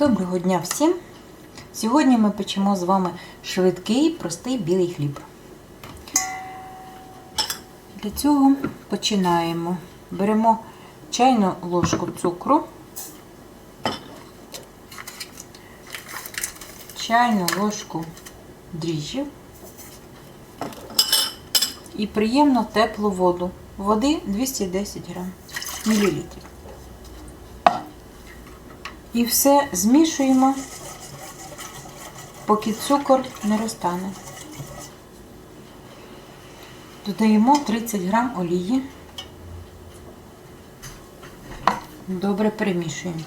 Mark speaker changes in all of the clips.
Speaker 1: Доброго дня всім! Сьогодні ми печемо з вами швидкий, простий білий хліб. Для цього починаємо. Беремо чайну ложку цукру, чайну ложку дріжджів і приємно теплу воду. Води 210 грам, мілілітрів. І все змішуємо, поки цукор не розтане. Додаємо 30 грам олії. Добре перемішуємо.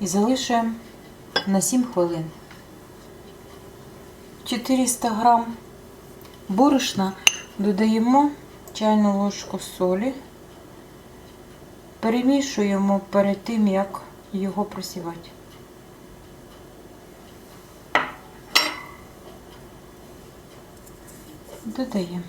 Speaker 1: І залишуємо на 7 хвилин. 400 грам борошна додаємо чайну ложку солі, перемішуємо перед тим, як його просівати. Додаємо.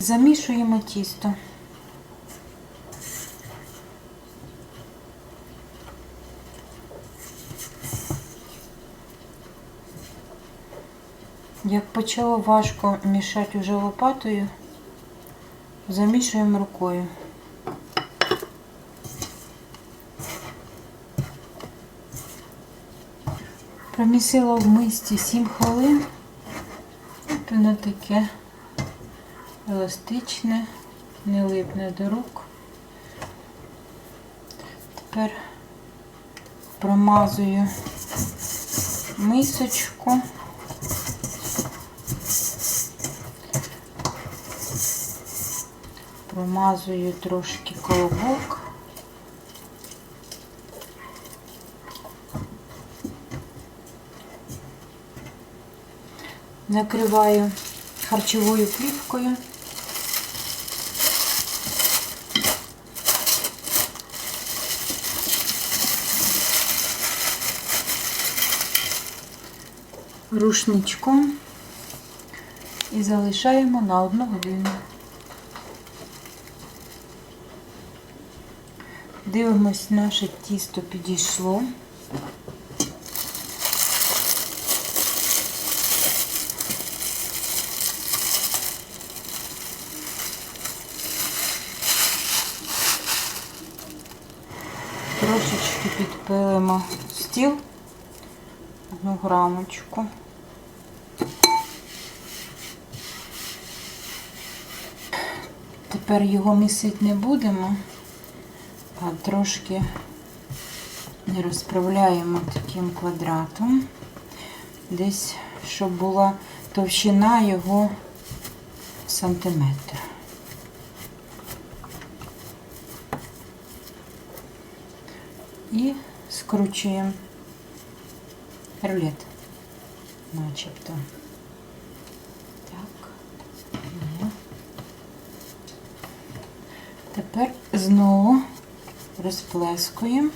Speaker 1: Замішуємо тісто. Як почало важко мішати вже лопатою, замішуємо рукою. Промісила в мисці 7 хвилин, воно таке еластичне, не липне до рук. Тепер промазую мисочку. Промазую трошки колобок. Накриваю харчовою плівкою. Рушничком і залишаємо на одну годину. Дивимось, наше тісто підійшло. Трошечки підпилимо стіл, одну грамочку. Тепер його місити не будемо трошки розправляємо таким квадратом, десь, щоб була товщина його сантиметр. І скручуємо рулет, начебто. Тепер знову розплескуємо.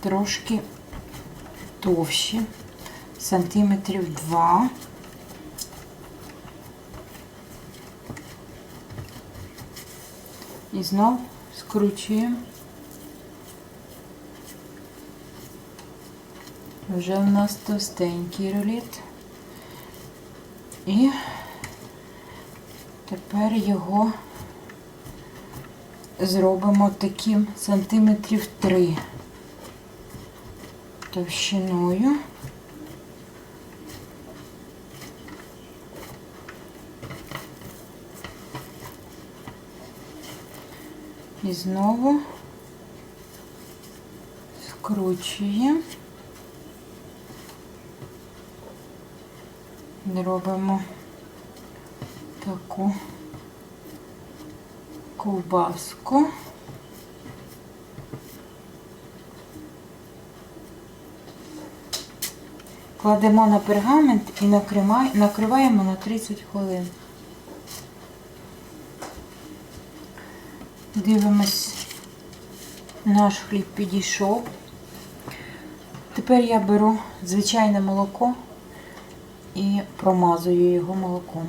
Speaker 1: Трошки товщі, сантиметрів два. І знов скручуємо. Вже в нас товстенький рулет. І Тепер його зробимо таким сантиметрів 3 товщиною. І знову скручуємо, робимо таку ковбаску. Кладемо на пергамент і накриваємо на 30 хвилин. Дивимось, наш хліб підійшов. Тепер я беру звичайне молоко і промазую його молоком.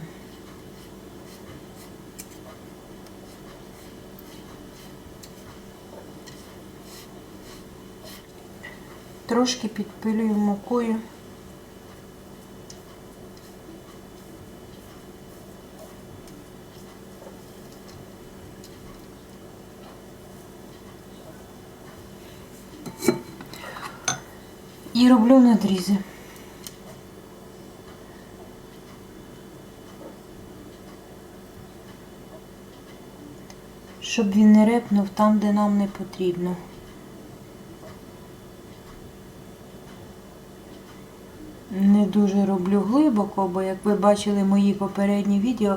Speaker 1: Трошки підпилюю мукою. І роблю надрізи. Щоб він не репнув там, де нам не потрібно. Не дуже роблю глибоко, бо як ви бачили мої попередні відео,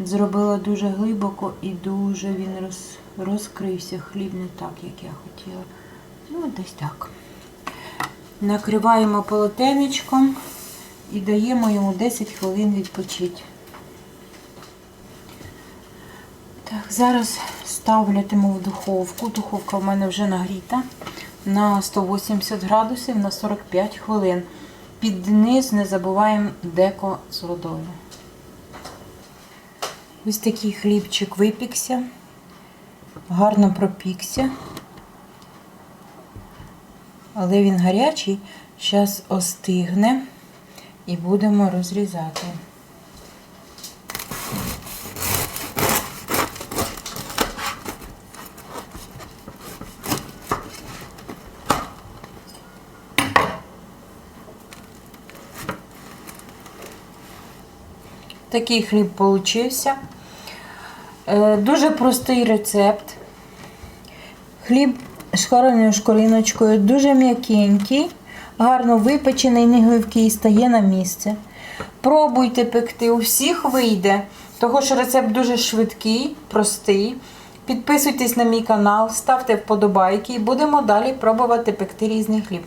Speaker 1: зробила дуже глибоко і дуже він роз, розкрився. Хліб не так, як я хотіла. Ну, десь так. Накриваємо полотенечком і даємо йому 10 хвилин відпочити. Так, зараз ставлятиму в духовку. Духовка в мене вже нагріта на 180 градусів на 45 хвилин. Під низ не забуваємо деко з водою. Ось такий хлібчик випікся, гарно пропікся. Але він гарячий, зараз остигне і будемо розрізати. Такий хліб получився. Е, Дуже простий рецепт. Хліб з хороною шкориночкою, дуже м'якенький, гарно випечений, не гливкий, стає на місце. Пробуйте пекти, у всіх вийде, того що рецепт дуже швидкий, простий. Підписуйтесь на мій канал, ставте вподобайки і будемо далі пробувати пекти різний хліб.